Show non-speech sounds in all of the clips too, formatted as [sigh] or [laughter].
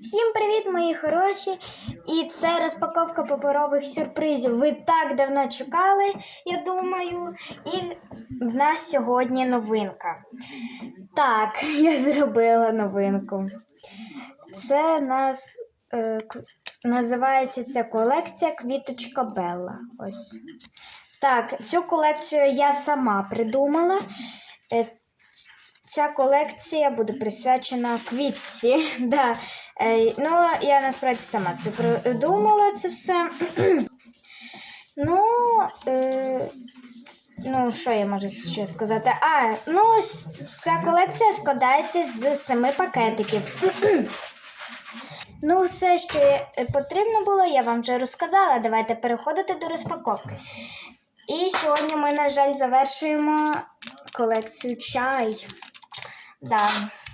Всім привіт, мої хороші! І це розпаковка паперових сюрпризів. Ви так давно чекали, я думаю. І в нас сьогодні новинка. Так, [laughs] я зробила новинку. Це нас е, називається ця колекція Квіточка Белла. Ось. Так, цю колекцію я сама придумала. Ця колекція буде присвячена квітці. [laughs] Да. Е, ну, я насправді сама це придумала це все. [clears throat] ну, е, ну, що я можу ще сказати? А, ну, ця колекція складається з семи пакетиків. [clears throat] ну, все, що е, потрібно було, я вам вже розказала. Давайте переходити до розпаковки. І сьогодні ми, на жаль, завершуємо колекцію чай. Да,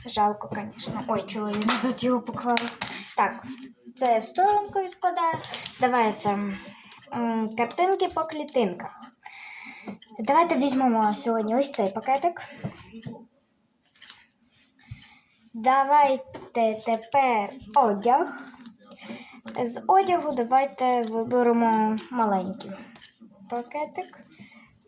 жалко, звісно. Ой, чого я назад його поклала. Так, це в сторонку відкладаю. Давайте картинки по клітинках. Давайте візьмемо сьогодні ось цей пакетик. Давайте тепер одяг. З одягу давайте виберемо маленький пакетик.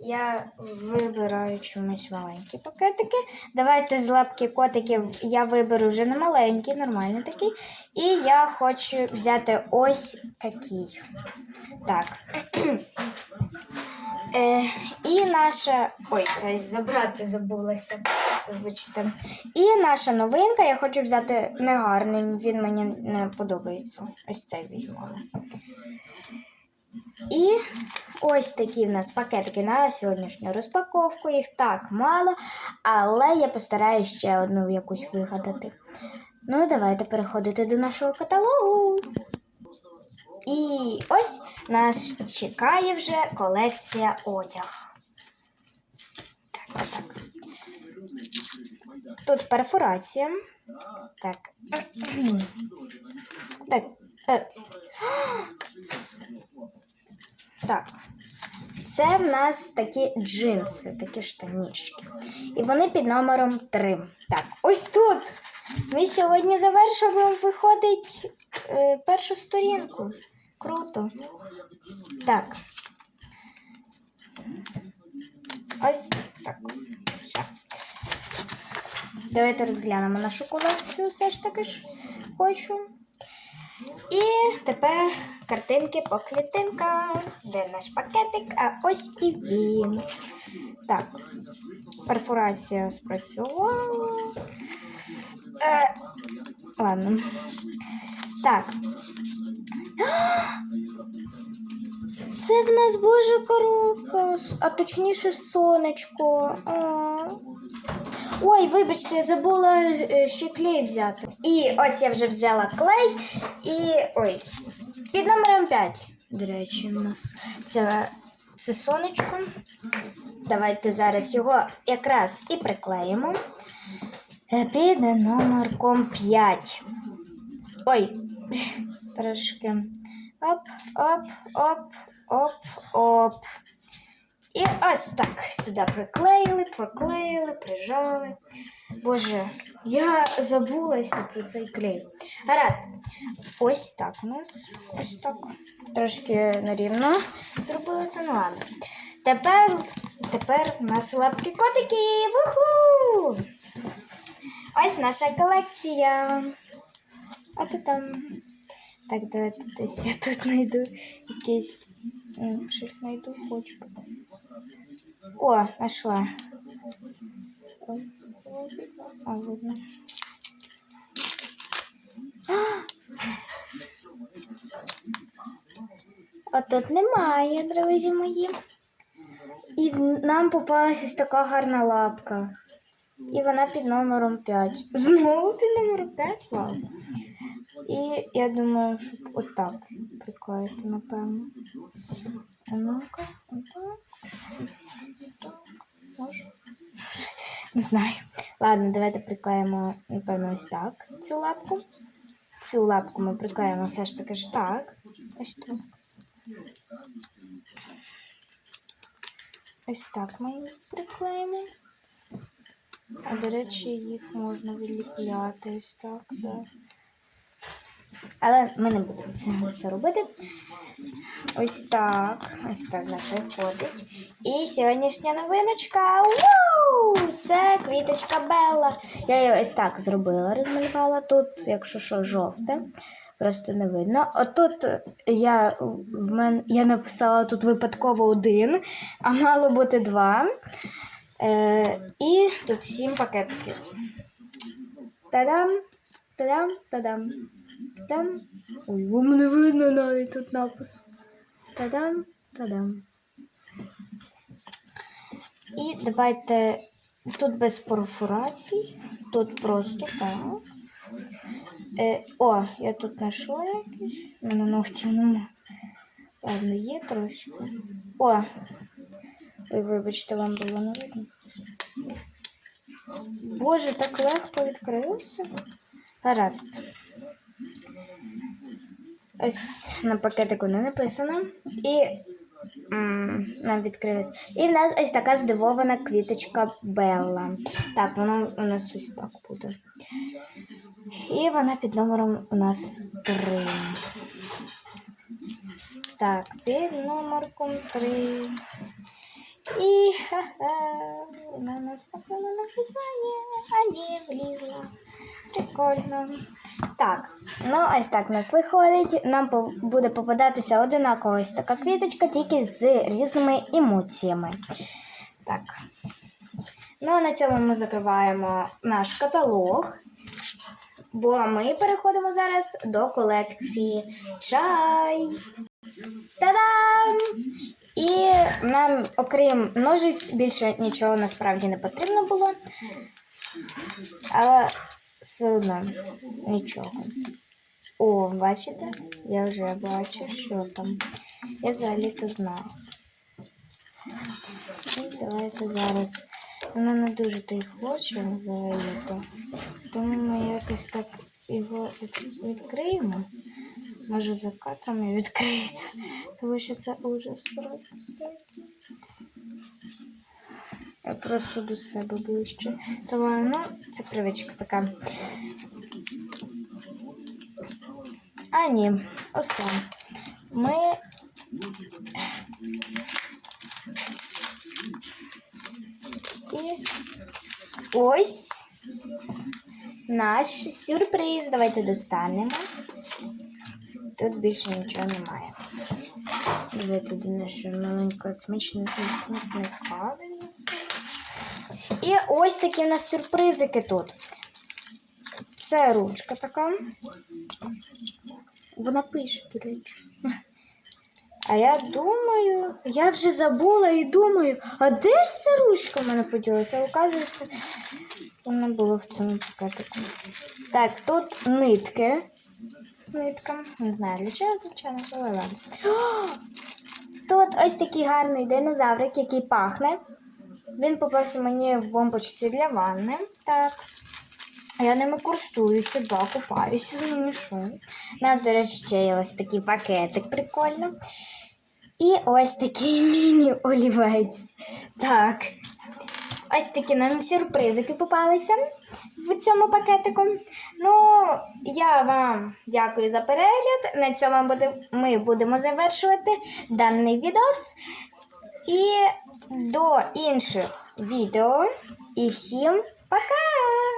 Я вибираю чомусь маленькі пакетики. Давайте з лапки котиків я виберу вже не маленький, нормальний такий. І я хочу взяти ось такий. Так. [clears throat] Е, і наша. Ой, це забрати забулася. Вибачте. І наша новинка. Я хочу взяти негарний, він мені не подобається. Ось цей візьму. І ось такі в нас пакетики на сьогоднішню розпаковку. Їх так мало, але я постараюсь ще одну якусь вигадати. Ну, давайте переходити до нашого каталогу. І ось нас чекає вже колекція одяг. Так, отак. Тут перфорація. Так. [clears throat] Так. Е. Так. Це в нас такі джинси, такі штанішки. І вони під номером 3. Так, ось тут. Ми сьогодні завершуємо, виходить е, першу сторінку. Круто. Так. Ось так. Давайте розглянемо нашу колекцію, все ж таки ж хочу. І тепер картинки по клітинках. Де наш пакетик? А ось і він. Так, перфорація спрацювала. Е, ладно. Так. [gasps] Це в нас божа коробка, а точніше сонечко. Ой, вибачте, я забула е, ще клей взяти. І ось я вже взяла клей. І. ой, під номером 5. До речі, у нас це, це сонечко. Давайте зараз його якраз і приклеїмо. Е, Під номерком 5. Ой, трошки. Оп, оп, оп, оп, оп. І ось так сюди приклеїли, проклеїли, прижали. Боже, я забулася про цей клей. Гаразд. Ось так у нас. Ось так. Трошки нерівно зробилося. Ну ладно. Тепер, тепер у нас лапки котики. Вуху! Ось наша колекція. А то там. Так, давайте десь я тут [laughs] знайду якесь. Щось знайду, хочу. О, нашла. А, видно. А тут немає, друзі мої. І нам попалася така гарна лапка. І вона під номером 5. Знову під номером 5? Вау. І я думаю, щоб отак приклеїти, напевно. А ну-ка, отак. Так. Не знаю. Ладно, давайте приклеїмо, напевно, ось так цю лапку. Цю лапку ми приклеїмо все ж таки ж так. Ось так. Ось так ми їх приклеїмо. А до речі, їх можна відліпляти ось так, да. Але ми не будемо це робити. Ось так. Ось так в нас виходить. І сьогоднішня новиночка. Вау! Це квіточка Белла. Я її ось так зробила, розмалювала. Тут, якщо що, жовте. Просто не видно. Отут я, в мен, я написала тут випадково один, а мало бути два. Е, і тут сім пакетиків. Та-дам! Та-дам! Та-дам! Та-дам! Ой, вам не видно навіть тут напис. Та-дам! Та-дам! І давайте тут без перфорацій, тут просто так. Е, о, я тут знайшла якісь. У мене ногтів нема. Ладно, є трошки. О! Ой, вибачте, вам було не видно. Боже, так легко відкрився. Гаразд. Ось на пакетику не написано. І нам відкрилось. І в нас ось така здивована квіточка Белла. Так, воно у нас ось так буде. І вона під номером у нас 3. Так, під номерком 3. І ха-ха, на наступному написання. А ні, влізла. Прикольно. Так, ну ось так в нас виходить. Нам буде попадатися одинакова ось така квіточка, тільки з різними емоціями. Так. Ну, а на цьому ми закриваємо наш каталог. Бо ми переходимо зараз до колекції чай. Та-дам! І нам, окрім ножиць, більше нічого насправді не потрібно було. Але все одно нічого. О, бачите? Я вже бачу, що там. Я взагалі-то знаю. Давайте зараз. Вона не дуже то й хоче взагалі-то. Тому ми якось так його відкриємо. Може за кадром і відкриється, тому що це ужас просто. Просто до себе ближче. Тому, ну, це привичка така. А ні, усе. Ми. І ось наш сюрприз. Давайте достанемо. Тут більше нічого немає. Давайте до нашого маленького смачного смітника віднесемо. І ось такі в нас сюрпризики тут. Це ручка така. Вона пише, до речі. А я думаю, я вже забула і думаю, а де ж ця ручка в мене поділася? Оказується, вона була в цьому пакетику. Так, тут нитки. Нитка. Не знаю для чого, звичайно, але ладно. Тут ось такий гарний динозаврик, який пахне. Він попався мені в бомбочці для ванни. Так. Я ними користуюся, да, купаюся з ними. У нас, до речі, ще є ось такий пакетик прикольно. І ось такий [laughs] міні-олівець. Так. Ось такі нам сюрпризики попалися в цьому пакетику. Ну, я вам дякую за перегляд. На цьому ми будемо завершувати даний відос. І до інших відео. І всім пока!